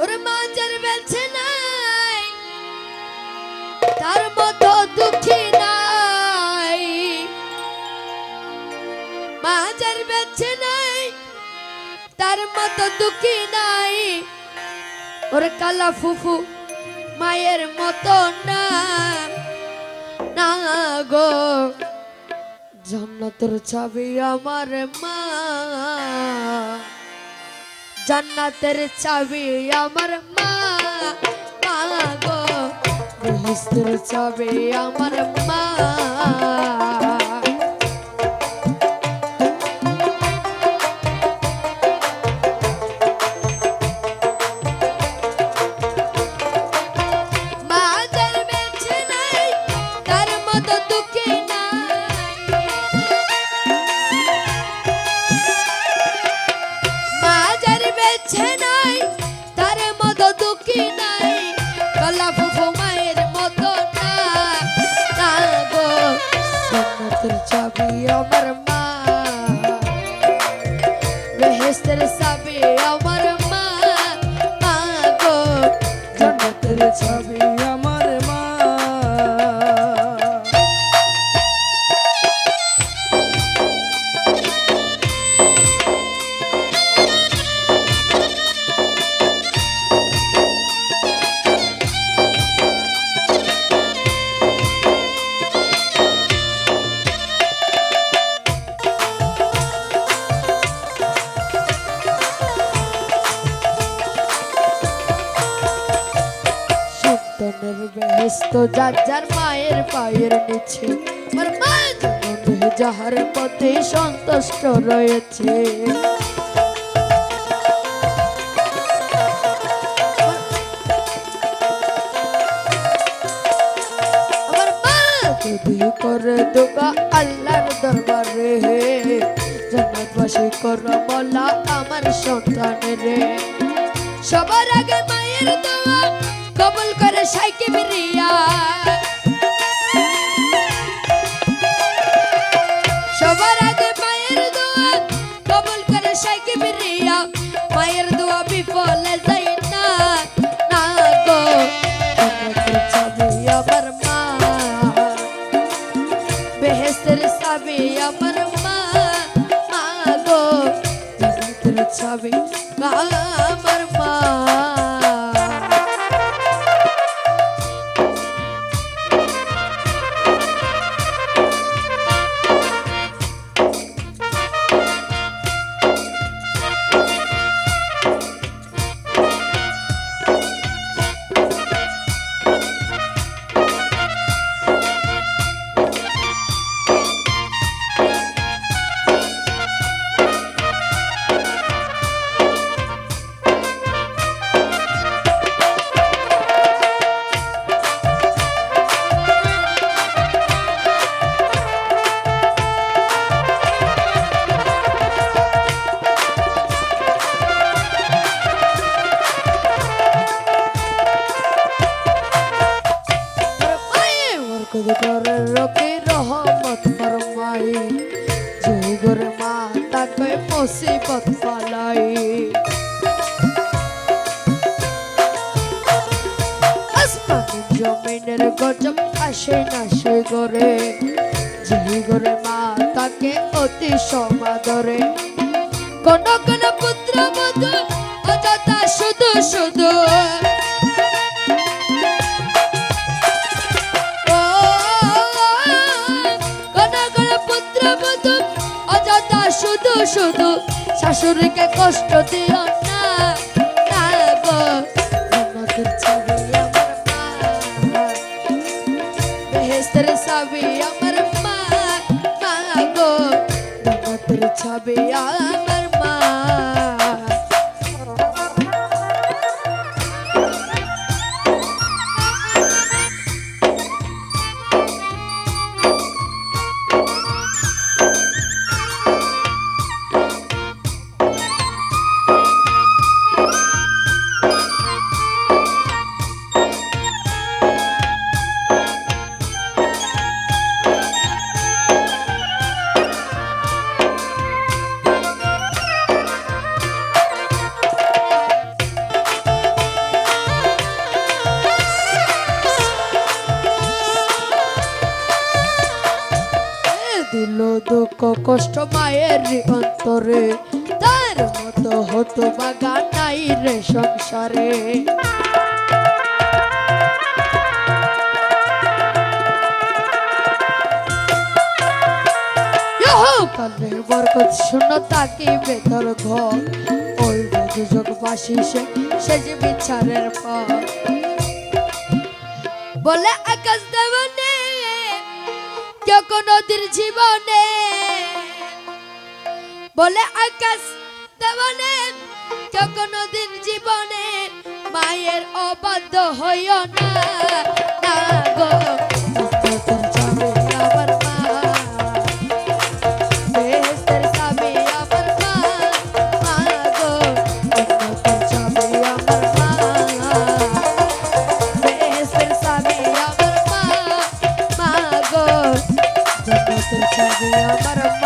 ওর মাজার বেছে নাই তার মতো দুঃখী নাই। মাজার বেছে নাই তার মতো দুঃখী নাই। ওর কালা ফুফু মায়ের মতো না না গো। জান্নাতের চাবি আমার মা। জান্নাতের চাবি আমার মা। গো চাবি আমার মা। বেছে নাই, তার মতো দুঃখী নাই গলা ফুফু মায়ের মতো না। না গো জান্নাতের চাবি আমার মা। বেহেস্তের চাবি আমার মা। মা গো জান্নাতের ছবি বেহেস্ত যার যার মায়ের পায়ের নিচে। আমার মা যাহার পথে সন্তুষ্ট রয়েছে। করে দোকা আল্লাহর দরবারে জান্নাতবাসী কর বলা আমার সন্তানের সবার আগে মায়ের দোয়া কবুল করে সাইকে বিরিয়া সবার আগে মায়ের দোয়া, কবুল করে সাইকে বিরিয়া মায়ের দোয়া বিফলে যাই না না গো। আমার মা, বেহেস্তের চাবি আমার মা মা গো। চাবি আমার মা। করে রকে রহমত ফরমাই যে গোরে মা তাকে মুসিবত ফালাই। জমিনের গজব আসে না সে গরে যে গোরে মা তাকে অতি সমাদরে। কোন কোন পুত্র বধূ অযথা শুধু শুধু শুধু শাশুড়িকে কষ্ট দিও কষ্ট মায়ের অন্তরে। তার মতো হতো বাগান নাই রে সংসারে। বরকত তাকে বেতর ঘর। ওই বাসি সে সে যে বিচারের পর। বলে আকাশ দেবনে কেউ নদীর জীবনে। বলে আকাশ দেবনে কেউ নদীর জীবনে মায়ের অবাধ্য হইও না গো। মা গো।